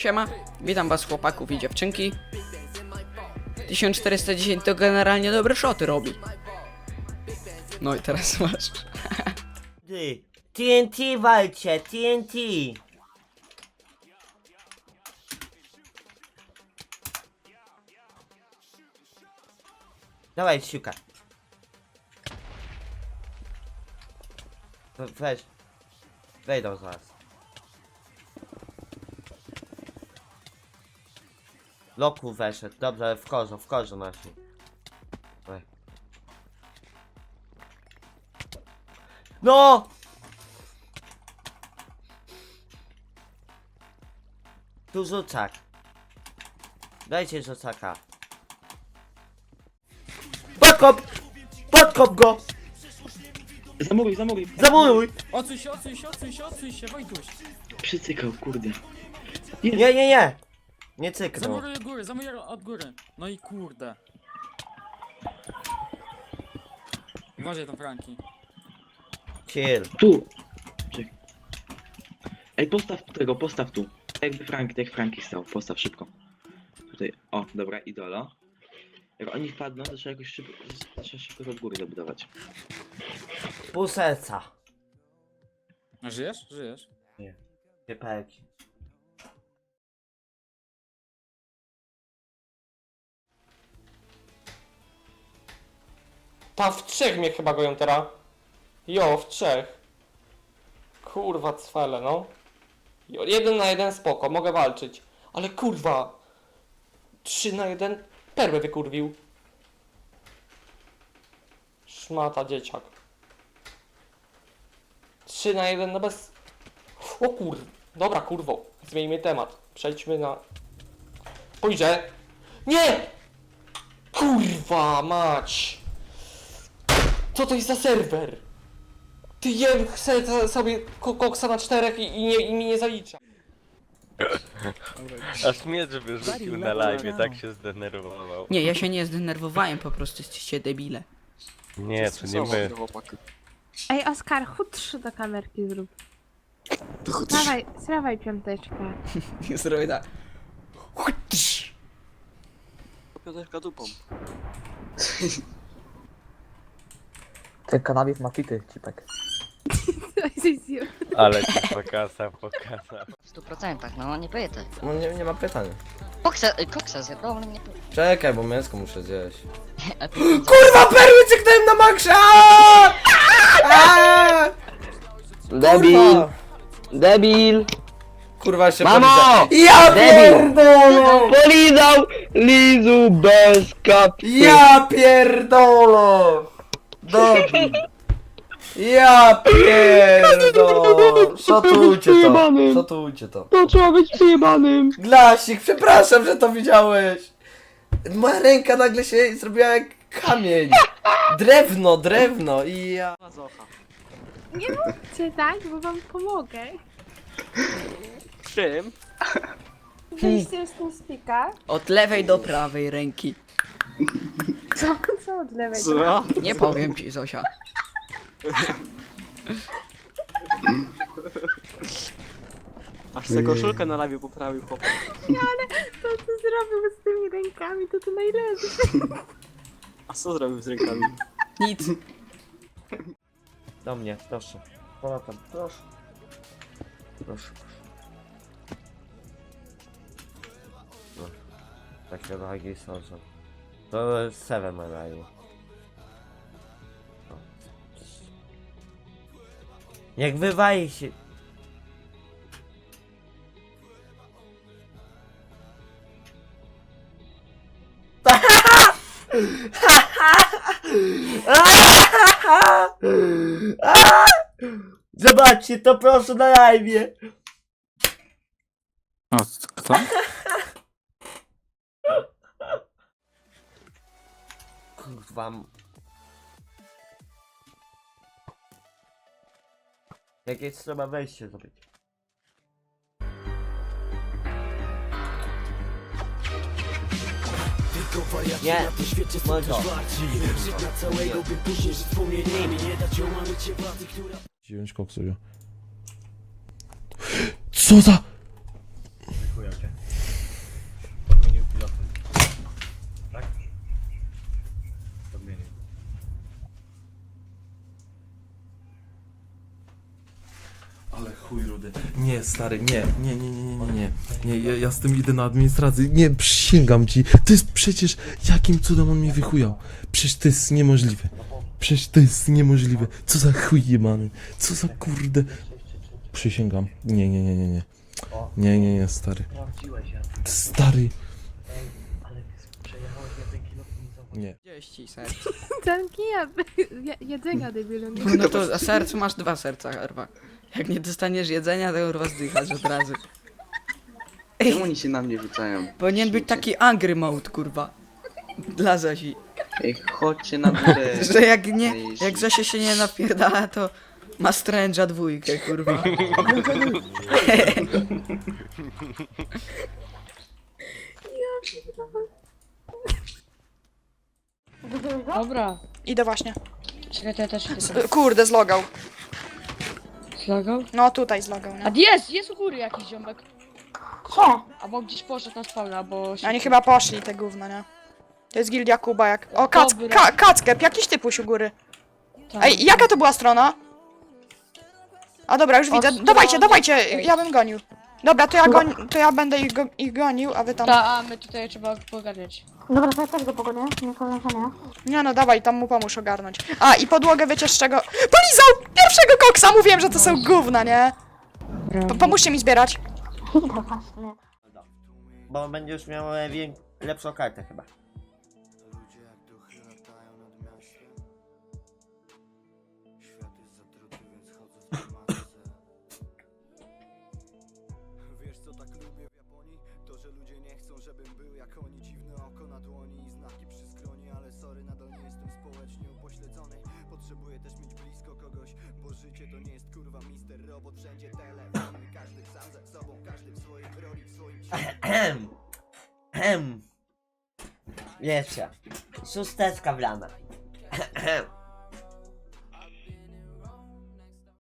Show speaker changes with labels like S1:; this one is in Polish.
S1: Siema, witam was chłopaków i dziewczynki. 1410 to generalnie dobre szoty robi. No i teraz masz.
S2: TNT walcie, TNT! Dawaj, siuka. We- Weź. Wejdą zaraz. Loku weszedł, dobrze, w korzo, w korzo nasi. Dawaj. No! Tu rzucak. Dajcie rzucaka. Podkop! Podkop go!
S3: Zamuruj, zamuruj.
S2: Zamuruj!
S4: Odsuń się, odsuń się, odsuń się, odsuń się, Wojtuś.
S3: Przycykał, kurde.
S2: Nie, nie, nie! Nie cyknął.
S4: Zamuruj od góry, zamuruj od góry. No i kurde. Uważaj tam Franki.
S2: Chill.
S3: Tu. Czekaj. Ej, postaw tego, postaw tu. Tak Jakby Frank, tak jak Franki stał. Postaw szybko. Tutaj, o, dobra, idolo. Jak oni wpadną, to trzeba jakoś szybko, trzeba szybko od góry zabudować.
S2: Pół serca.
S4: A żyjesz? Żyjesz.
S2: Piepelki.
S5: Ta w trzech mnie chyba goją teraz. Jo, w trzech. Kurwa cwele, no. Jo, jeden na jeden spoko, mogę walczyć. Ale kurwa. Trzy na jeden perłę wykurwił. Szmata dzieciak. Trzy na jeden, no bez... O kur... Dobra, kurwo. Zmieńmy temat. Przejdźmy na... Pójdę. Nie! Kurwa mać! Co to jest za serwer? Ty jem chcę za- sobie ko- koksa na czterech i, i, nie, i mi nie zalicza.
S6: Aż miecz wyrzucił na live, tak się zdenerwował.
S1: Nie, ja się nie zdenerwowałem, po prostu jesteście debile.
S6: Nie, to nie my.
S7: Ej, Oskar, chód trzy do kamerki zrób. Dawaj, zrawaj piąteczkę.
S1: Zrobię tak.
S8: Ten kanabis ma cheaty, cipek.
S6: Ale ci pokazał, pokazał.
S9: W 100%, no nie pytaj.
S2: No nie, nie ma pytań.
S9: Koksa, y, koksa zjadł, no nie pytaj.
S2: Czekaj, bo mięsko muszę zjeść.
S9: A ty-
S2: Kurwa, perły cyknąłem na maksa!
S8: Debil! Debil!
S2: Kurwa, się
S8: Mamo!
S2: podnieca- Ja
S8: Debil!
S2: pierdolę!
S8: Polizał Lizu bez kap...
S2: Ja pierdolę! Debil! Ja pierdolę! Szotujcie to! Szotujcie to!
S8: To trzeba być przyjebanym!
S2: Glasik, przepraszam, że to widziałeś! Moja ręka nagle się zrobiła jak kamień! Drewno, drewno i ja...
S7: Nie mówcie tak, bo wam pomogę.
S5: Czym?
S7: Wyjście z tym spika.
S1: Od lewej do prawej ręki.
S7: Co? Co od lewej?
S5: Co?
S1: Nie powiem ci, Zosia.
S5: Aż se koszulkę na live poprawił chłop.
S7: To co zrobił z tymi rękami, to to najlepiej.
S5: A co zrobił z rękami?
S1: Nic.
S2: Do mnie, proszę. Powrotem, proszę. Proszę, proszę. No. Takie wagi są, że... Jest Seven na live. O. Jak wywali się... Zobaczcie to proszę na live.
S4: O, kto?
S2: Kurwa. Jakieś trzeba wejście zrobić. Nie, Mongo.
S10: Dziewięć koksuję. Co za... Kurde. Nie, stary, nie, nie, nie, nie, nie, nie, nie, ja, ja z tym idę na administrację, nie, przysięgam ci, to jest przecież, jakim cudem on mnie wychujał, przecież to jest niemożliwe, przecież to jest niemożliwe, co za chuj jebany, co za kurde, przysięgam, nie, nie, nie, nie, nie, nie, nie, nie, stary, stary, nie.
S1: 30 serc.
S7: Zamknij je- jedzenia, debilu. nie?
S1: No to a serc masz dwa serca, kurwa. Jak nie dostaniesz jedzenia, to kurwa zdychasz od razu.
S3: Czemu oni się na mnie rzucają?
S1: Powinien być taki angry mode, kurwa. Dla Zosi.
S3: Ej, chodźcie na górę.
S1: Że jak nie, jak Zosia się nie napierdala, to ma stręża dwójkę, kurwa.
S7: Dobra.
S11: Idę właśnie.
S7: Czekaj, to ja też
S11: Y, Kurde, zlogał.
S7: Zlogał?
S11: No tutaj zlogał, nie?
S7: A jest, jest u góry jakiś ziomek.
S11: Co?
S7: Albo gdzieś poszedł na spawna, bo...
S11: Oni chyba poszli, te gówno, nie? To jest gildia Kuba, jak... O, kac...
S7: Dobra.
S11: Ka Kackep, jakiś typuś u góry.
S7: Tak.
S11: Ej, jaka to była strona? A dobra, już widzę. Dawajcie, dawajcie, ja bym gonił. Dobra, to ja, goń... to ja będę ich, go... ich gonił, a wy tam...
S7: Ta, a my tutaj trzeba pogadać.
S11: Dobra, to ja też go pogonię, nie Nie no, dawaj, tam mu pomóż ogarnąć. A, i podłogę wiecie z czego... Polizał! Pierwszego koksa! Mówiłem, że to są gówna, nie? Po pomóżcie mi zbierać.
S8: Bo będzie już miał e, wię- lepszą kartę chyba.
S10: Że ludzie nie chcą, żebym był jak oni Dziwne oko na dłoni i znaki przy skroni Ale sorry, nadal nie jestem społecznie upośledzony Potrzebuję też mieć blisko kogoś Bo życie to nie jest kurwa mister robot Wszędzie telefon każdy sam ze sobą Każdy w swojej roli, w swoim
S8: Ehem. Ehem. Wiecie. Szósteczka wlana. Ehem.